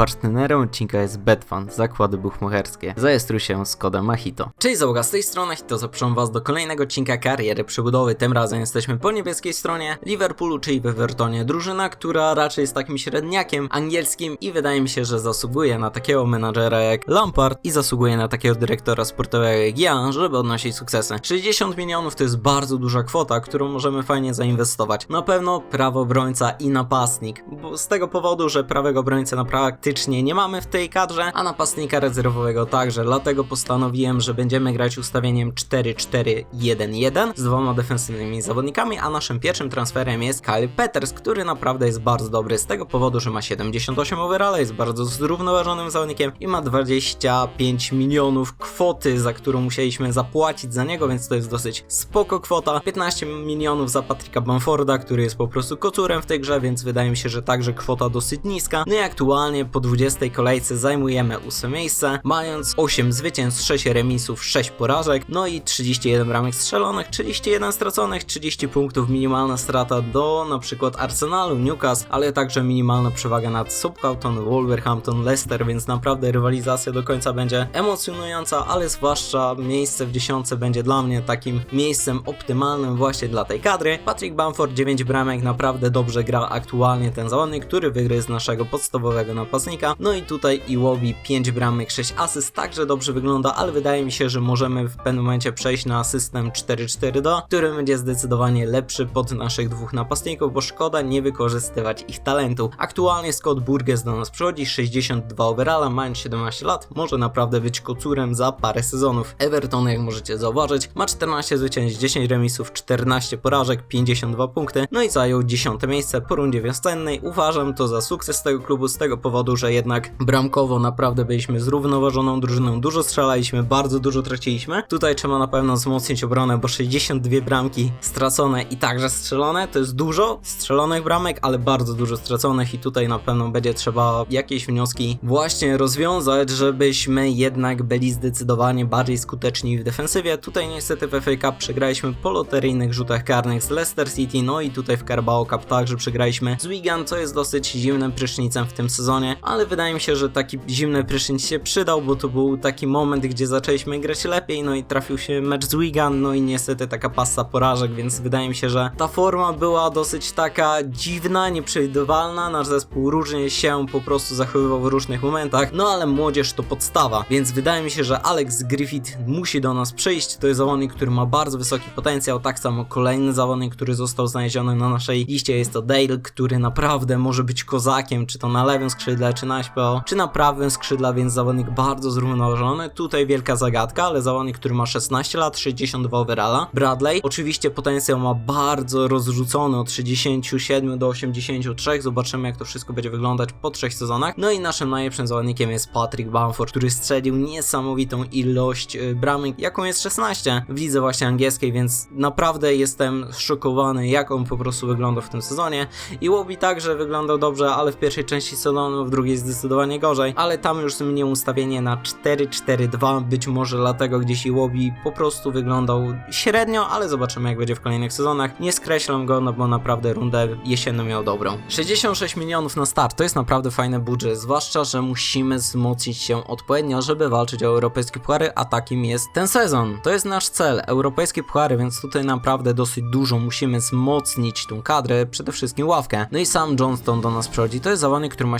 Partnerem odcinka jest Betfan, zakłady buchmacherskie. Zajestruj się z kodem Mahito. Cześć załoga, z tej strony Hito, zapraszam was do kolejnego odcinka kariery przebudowy. Tym razem jesteśmy po niebieskiej stronie Liverpoolu, czyli w Evertonie. Drużyna, która raczej jest takim średniakiem angielskim i wydaje mi się, że zasługuje na takiego menadżera jak Lampard i zasługuje na takiego dyrektora sportowego jak ja, żeby odnosić sukcesy. 60 milionów to jest bardzo duża kwota, którą możemy fajnie zainwestować. Na pewno prawo obrońca i napastnik, bo z tego powodu, że prawego obrońcę na praktycznie nie mamy w tej kadrze, a napastnika rezerwowego także, dlatego postanowiłem, że będziemy grać ustawieniem 4-4-1-1 z dwoma defensywnymi zawodnikami, a naszym pierwszym transferem jest Kyle Peters, który naprawdę jest bardzo dobry z tego powodu, że ma 78 overalla, jest bardzo zrównoważonym zawodnikiem i ma 25 milionów kwoty, za którą musieliśmy zapłacić za niego, więc to jest dosyć spoko kwota. 15 milionów za Patricka Bamforda, który jest po prostu kocurem w tej grze, więc wydaje mi się, że także kwota dosyć niska. No i aktualnie po 20 kolejce zajmujemy 8 miejsce, mając 8 zwycięstw, 6 remisów, 6 porażek, no i 31 bramek strzelonych, 31 straconych, 30 punktów, minimalna strata do na przykład Arsenalu, Newcastle, ale także minimalna przewaga nad Southampton, Wolverhampton, Leicester, więc naprawdę rywalizacja do końca będzie emocjonująca, ale zwłaszcza miejsce w dziesiątce będzie dla mnie takim miejscem optymalnym właśnie dla tej kadry. Patrick Bamford 9 bramek, naprawdę dobrze gra aktualnie ten zawodnik, który wygryzł naszego podstawowego napastnika. No i tutaj Iwobi 5 bramek, 6 asyst, także dobrze wygląda, ale wydaje mi się, że możemy w pewnym momencie przejść na system 4-4-2, który będzie zdecydowanie lepszy pod naszych dwóch napastników, bo szkoda nie wykorzystywać ich talentu. Aktualnie Scott Burgess do nas przychodzi, 62 overalla, mając 17 lat, może naprawdę być kocurem za parę sezonów. Everton, jak możecie zauważyć, ma 14 zwycięstw, 10 remisów, 14 porażek, 52 punkty, no i zajął 10 miejsce po rundzie wiosennej. Uważam to za sukces tego klubu z tego powodu, że jednak bramkowo naprawdę byliśmy zrównoważoną drużyną, dużo strzelaliśmy, bardzo dużo traciliśmy. Tutaj trzeba na pewno wzmocnić obronę, bo 62 bramki stracone i także strzelone to jest dużo strzelonych bramek, ale bardzo dużo straconych i tutaj na pewno będzie trzeba jakieś wnioski właśnie rozwiązać, żebyśmy jednak byli zdecydowanie bardziej skuteczni w defensywie. Tutaj niestety w FA Cup przegraliśmy po loteryjnych rzutach karnych z Leicester City, no i tutaj w Carabao Cup także przegraliśmy z Wigan, co jest dosyć zimnym prysznicem w tym sezonie, ale wydaje mi się, że taki zimny prysznic się przydał, bo to był taki moment, gdzie zaczęliśmy grać lepiej, no i trafił się mecz z Wigan, no i niestety taka pasta porażek, więc wydaje mi się, że ta forma była dosyć taka dziwna, nieprzewidywalna, nasz zespół różnie się po prostu zachowywał w różnych momentach, no ale młodzież to podstawa, więc wydaje mi się, że Alex Griffith musi do nas przyjść, to jest zawodnik, który ma bardzo wysoki potencjał, tak samo kolejny zawodnik, który został znaleziony na naszej liście. Jest to Dale, który naprawdę może być kozakiem, czy to na lewym skrzydle, czy na czy na prawym skrzydle, więc zawodnik bardzo zrównoważony, tutaj wielka zagadka, ale zawodnik, który ma 16 lat, 62 overalla, Bradley, oczywiście potencjał ma bardzo rozrzucony od 67 do 83, zobaczymy jak to wszystko będzie wyglądać po trzech sezonach, no i naszym najlepszym zawodnikiem jest Patrick Bamford, który strzelił niesamowitą ilość y, bramek, jaką jest 16 w lidze właśnie angielskiej, więc naprawdę jestem szokowany, jak on po prostu wyglądał w tym sezonie. I Łobi także wyglądał dobrze, ale w pierwszej części sezonu, w drugiej zdecydowanie gorzej, ale tam już zmienił ustawienie na 4-4-2, być może dlatego gdzieś Iwobi po prostu wyglądał średnio, ale zobaczymy jak będzie w kolejnych sezonach. Nie skreślam go, no bo naprawdę rundę jesienną miał dobrą. 66 milionów na start, to jest naprawdę fajny budżet, zwłaszcza, że musimy wzmocnić się odpowiednio, żeby walczyć o europejskie puchary, a takim jest ten sezon. To jest nasz cel, europejskie puchary, więc tutaj naprawdę dosyć dużo musimy wzmocnić tą kadrę, przede wszystkim ławkę. No i sam Johnston do nas przychodzi, to jest zawodnik, który ma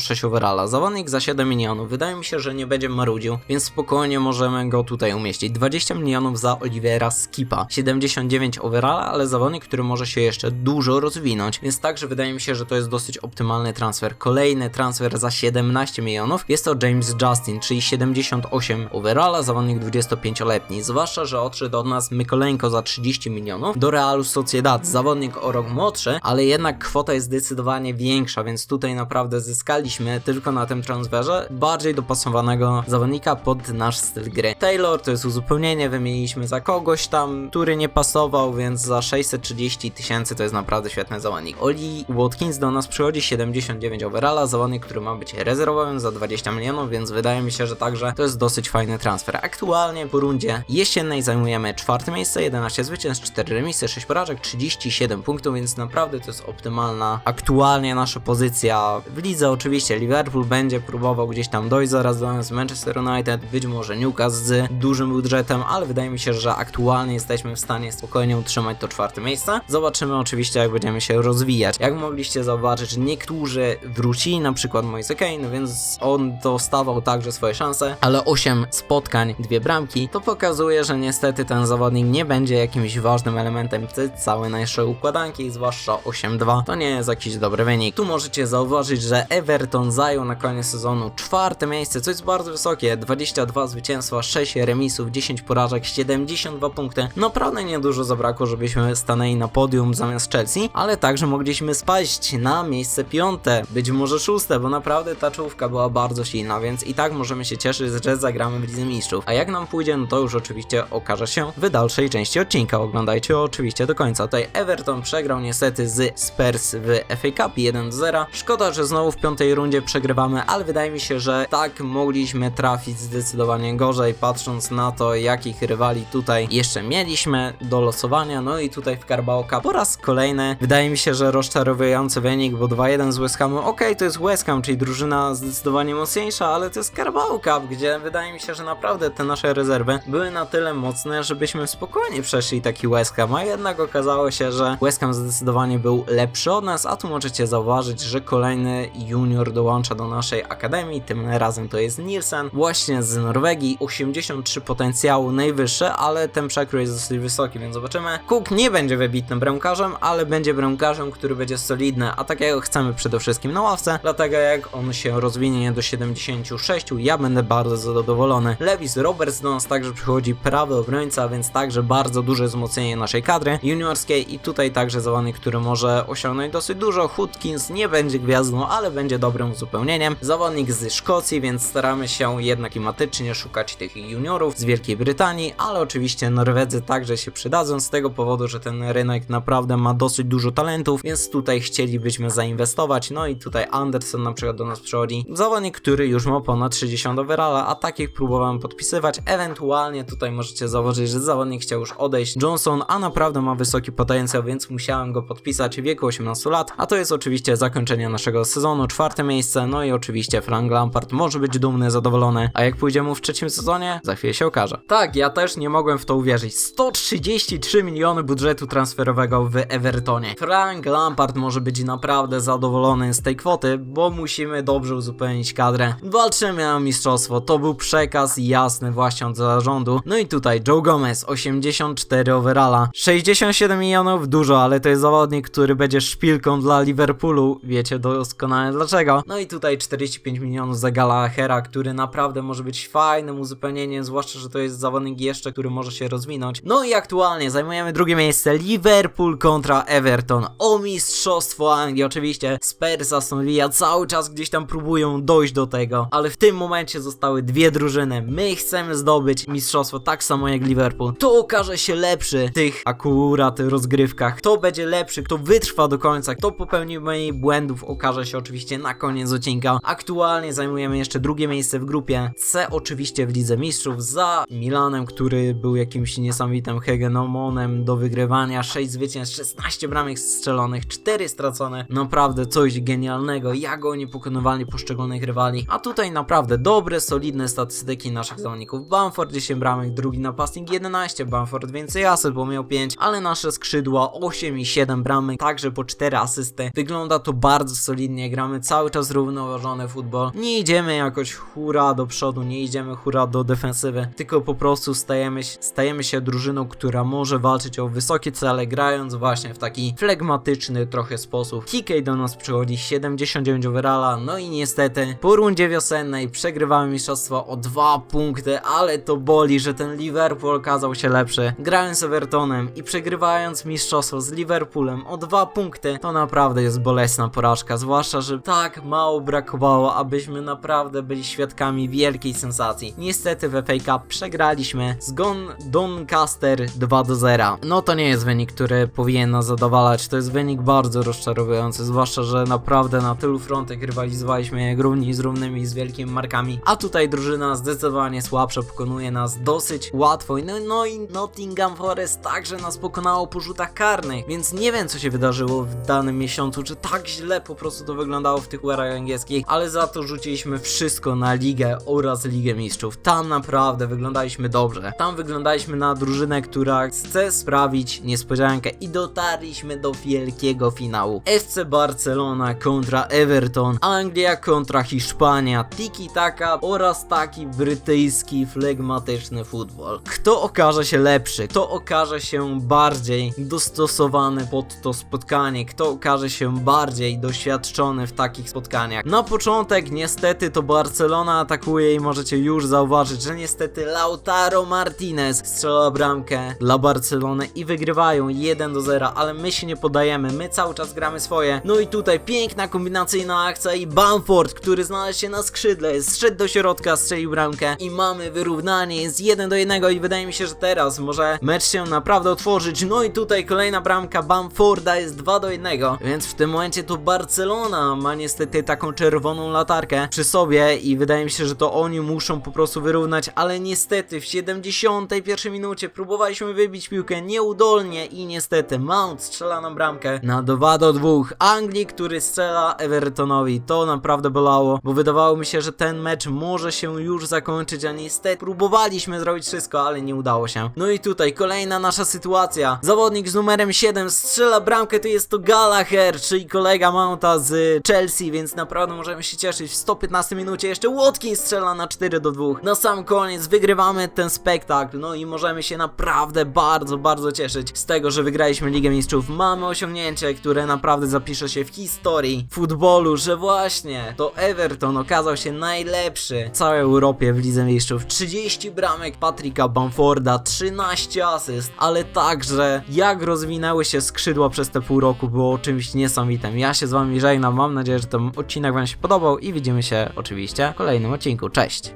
76 overalla, zawodnik za 7 milionów, wydaje mi się, że nie będzie marudził, więc spokojnie możemy go tutaj umieścić. 20 milionów za Olivera Skipa, 79 overalla, ale zawodnik, który może się jeszcze dużo rozwinąć, więc także wydaje mi się, że to jest dosyć optymalny transfer. Kolejny transfer za 17 milionów. Jest to James Justin, czyli 78 overalla, zawodnik 25-letni, zwłaszcza, że odszedł od nas Mykolenko za 30 milionów. Do Realu Sociedad, zawodnik o rok młodszy, ale jednak kwota jest zdecydowanie większa, więc tutaj naprawdę zyskaliśmy tylko na tym transferze bardziej dopasowanego zawodnika pod nasz styl gry. Taylor to jest uzupełnienie, wymieniliśmy za kogoś tam, który nie pasował, więc za 630 tysięcy to jest naprawdę świetny zawodnik. Oli Watkins do nas przychodzi 79 overalla, zawodnik, który ma być rezerwowym za 20 milionów, więc wydaje mi się, że także to jest dosyć fajny transfer. Aktualnie po rundzie jesiennej zajmujemy czwarte miejsce, 11 zwycięstw, 4 remisy, 6 porażek, 37 punktów, więc naprawdę to jest optymalna aktualnie nasza pozycja w lidze. Oczywiście oczywiście Liverpool będzie próbował gdzieś tam dojść zaraz do nas, Manchester United, być może Newcastle z dużym budżetem, ale wydaje mi się, że aktualnie jesteśmy w stanie spokojnie utrzymać to czwarte miejsce. Zobaczymy oczywiście, jak będziemy się rozwijać. Jak mogliście zauważyć, niektórzy wrócili, na przykład Moise Kane, więc on dostawał także swoje szanse, ale 8 spotkań, dwie bramki, to pokazuje, że niestety ten zawodnik nie będzie jakimś ważnym elementem całej naszej układanki, zwłaszcza 8-2. To nie jest jakiś dobry wynik. Tu możecie zauważyć, że Everton zajął na koniec sezonu czwarte miejsce, co jest bardzo wysokie. 22 zwycięstwa, 6 remisów, 10 porażek, 72 punkty. Naprawdę niedużo zabrakło, żebyśmy stanęli na podium zamiast Chelsea, ale także mogliśmy spaść na miejsce piąte, być może szóste, bo naprawdę ta czołówka była bardzo silna, więc i tak możemy się cieszyć, że zagramy w Lidze Mistrzów. A jak nam pójdzie, no to już oczywiście okaże się w dalszej części odcinka. Oglądajcie oczywiście do końca. Tutaj Everton przegrał niestety z Spurs w FA Cup 1-0. Szkoda, że znowu w piątej rundzie przegrywamy, ale wydaje mi się, że tak mogliśmy trafić zdecydowanie gorzej, patrząc na to, jakich rywali tutaj jeszcze mieliśmy do losowania. No i tutaj w Carabao Cup po raz kolejny wydaje mi się, że rozczarowujący wynik, bo 2-1 z West Hamem. Okej, to jest West Ham, czyli drużyna zdecydowanie mocniejsza, ale to jest Carabao Cup, gdzie wydaje mi się, że naprawdę te nasze rezerwy były na tyle mocne, żebyśmy spokojnie przeszli taki West Ham, a jednak okazało się, że West Ham zdecydowanie był lepszy od nas, a tu możecie zauważyć, że kolejny junior dołącza do naszej akademii, tym razem to jest Nielsen, właśnie z Norwegii, 83 potencjału najwyższe, ale ten przekrój jest dosyć wysoki, więc zobaczymy. Cook nie będzie wybitnym bramkarzem, ale będzie bramkarzem, który będzie solidny, a takiego chcemy przede wszystkim na ławce, dlatego jak on się rozwinie do 76, ja będę bardzo zadowolony. Lewis Roberts do nas także przychodzi prawy obrońca, więc także bardzo duże wzmocnienie naszej kadry juniorskiej i tutaj także zawodnik, który może osiągnąć dosyć dużo. Hudkins nie będzie gwiazdą, ale będzie dobrym uzupełnieniem. Zawodnik z Szkocji, więc staramy się jednak klimatycznie szukać tych juniorów z Wielkiej Brytanii, ale oczywiście Norwedzy także się przydadzą z tego powodu, że ten rynek naprawdę ma dosyć dużo talentów, więc tutaj chcielibyśmy zainwestować. No i tutaj Anderson na przykład do nas przychodzi. Zawodnik, który już ma ponad 60 overalla, a takich próbowałem podpisywać. Ewentualnie tutaj możecie zauważyć, że zawodnik chciał już odejść. Johnson, a naprawdę ma wysoki potencjał, więc musiałem go podpisać w wieku 18 lat. A to jest oczywiście zakończenie naszego sezonu, czwarte miejsce. No i oczywiście Frank Lampard może być dumny, zadowolony. A jak pójdzie mu w trzecim sezonie, za chwilę się okaże. Tak, ja też nie mogłem w to uwierzyć. 133 miliony budżetu transferowego w Evertonie. Frank Lampard może być naprawdę zadowolony z tej kwoty, bo musimy dobrze uzupełnić kadrę. Walczymy o mistrzostwo, to był przekaz jasny właśnie od zarządu. No i tutaj Joe Gomez, 84 overalla, 67 milionów, dużo, ale to jest zawodnik, który będzie szpilką dla Liverpoolu, wiecie doskonale dlaczego. No i tutaj 45 milionów za Galahera, który naprawdę może być fajnym uzupełnieniem, zwłaszcza, że to jest zawodnik jeszcze, który może się rozwinąć. No i aktualnie zajmujemy drugie miejsce, Liverpool kontra Everton, o mistrzostwo Anglii, oczywiście Spurs, Aston Villa cały czas gdzieś tam próbują dojść do tego, ale w tym momencie zostały dwie drużyny, my chcemy zdobyć. Mistrzostwo tak samo jak Liverpool, to okaże się lepszy w tych akurat rozgrywkach, kto będzie lepszy, kto wytrwa do końca, kto popełnił mniej błędów, okaże się oczywiście na koniec odcinka. Aktualnie zajmujemy jeszcze drugie miejsce w grupie C, oczywiście w Lidze Mistrzów, za Milanem, który był jakimś niesamowitym hegemonem do wygrywania, 6 zwycięstw, 16 bramek strzelonych, 4 stracone, naprawdę coś genialnego, jak oni pokonywali poszczególnych rywali, a tutaj naprawdę dobre, solidne statystyki naszych zawodników. Bamford 10 bramek, drugi napastnik 11, Bamford więcej asyst, bo miał 5, ale nasze skrzydła 8 i 7 bramek, także po 4 asysty. Wygląda to bardzo solidnie, gramy cały czas równoważony futbol. Nie idziemy jakoś hura do przodu, nie idziemy hura do defensywy, tylko po prostu stajemy, stajemy się drużyną, która może walczyć o wysokie cele, grając właśnie w taki flegmatyczny trochę sposób. Hickey do nas przychodzi 79 overalla, no i niestety po rundzie wiosennej przegrywamy mistrzostwo o 2 punkty, ale to boli, że ten Liverpool okazał się lepszy. Grając z Evertonem i przegrywając mistrzostwo z Liverpoolem o 2 punkty, to naprawdę jest bolesna porażka, zwłaszcza, że tak mało brakowało, abyśmy naprawdę byli świadkami wielkiej sensacji. Niestety w FA Cup przegraliśmy z Gon Doncaster 2 do 0. No to nie jest wynik, który powinien nas zadowalać, to jest wynik bardzo rozczarowujący, zwłaszcza, że naprawdę na tylu frontach rywalizowaliśmy jak równi z równymi z wielkimi markami, a tutaj drużyna zdecydowanie słabsza pokonuje nas dosyć łatwo. No, no i Nottingham Forest także nas pokonało po rzutach karnych, więc nie wiem co się wydarzyło w danym miesiącu, czy tak źle po prostu to wyglądało w tych pucharach angielskich, ale za to rzuciliśmy wszystko na ligę oraz Ligę Mistrzów. Tam naprawdę wyglądaliśmy dobrze. Tam wyglądaliśmy na drużynę, która chce sprawić niespodziankę i dotarliśmy do wielkiego finału. FC Barcelona kontra Everton, Anglia kontra Hiszpania, tiki taka oraz taki brytyjski flegmatyczny futbol. Kto okaże się lepszy? Kto okaże się bardziej dostosowany pod to spotkanie? Kto okaże się bardziej doświadczony w takich spotkaniach? Na początek niestety to Barcelona atakuje i możecie już zauważyć, że niestety Lautaro Martinez strzela bramkę dla Barcelony i wygrywają 1 do 0, ale my się nie podajemy, my cały czas gramy swoje. No i tutaj piękna kombinacyjna akcja i Bamford, który znalazł się na skrzydle, zszedł do środka, strzelił bramkę i mamy wyrównanie, jest 1 do 1 i wydaje mi się, że teraz może mecz się naprawdę otworzyć. No i tutaj kolejna bramka Bamforda jest 2 do 1, więc w tym momencie to Barcelona ma niestety taką czerwoną latarkę przy sobie i wydaje mi się, że to oni muszą po prostu wyrównać, ale niestety w 71 minucie próbowaliśmy wybić piłkę nieudolnie i niestety Mount strzela nam bramkę na 2 do 2. Anglii, który strzela Evertonowi, to naprawdę bolało, bo wydawało mi się, że ten mecz może się już zakończyć, a niestety próbowaliśmy zrobić wszystko, ale nie udało się. No i tutaj kolejna nasza sytuacja. Zawodnik z numerem 7 strzela bramkę, to jest to Gallagher, czyli kolega Mounta z Chelsea, więc naprawdę możemy się cieszyć. W 115 minucie jeszcze Watkins strzela na 4 do 2. Na sam koniec wygrywamy ten spektakl, no i możemy się naprawdę bardzo, bardzo cieszyć z tego, że wygraliśmy Ligę Mistrzów. Mamy osiągnięcie, które naprawdę zapisze się w historii futbolu, że właśnie to Everton okazał się najlepszy w całej Europie w Lidze Mistrzów. 30 bramek Patryka Bamforda, 13 asyst, ale także jak rozwinęły się skrzydła przez te pół roku było czymś niesamowitym. Ja się z wami żegnam, mam nadzieję, że ten odcinek wam się podobał i widzimy się oczywiście w kolejnym odcinku. Cześć!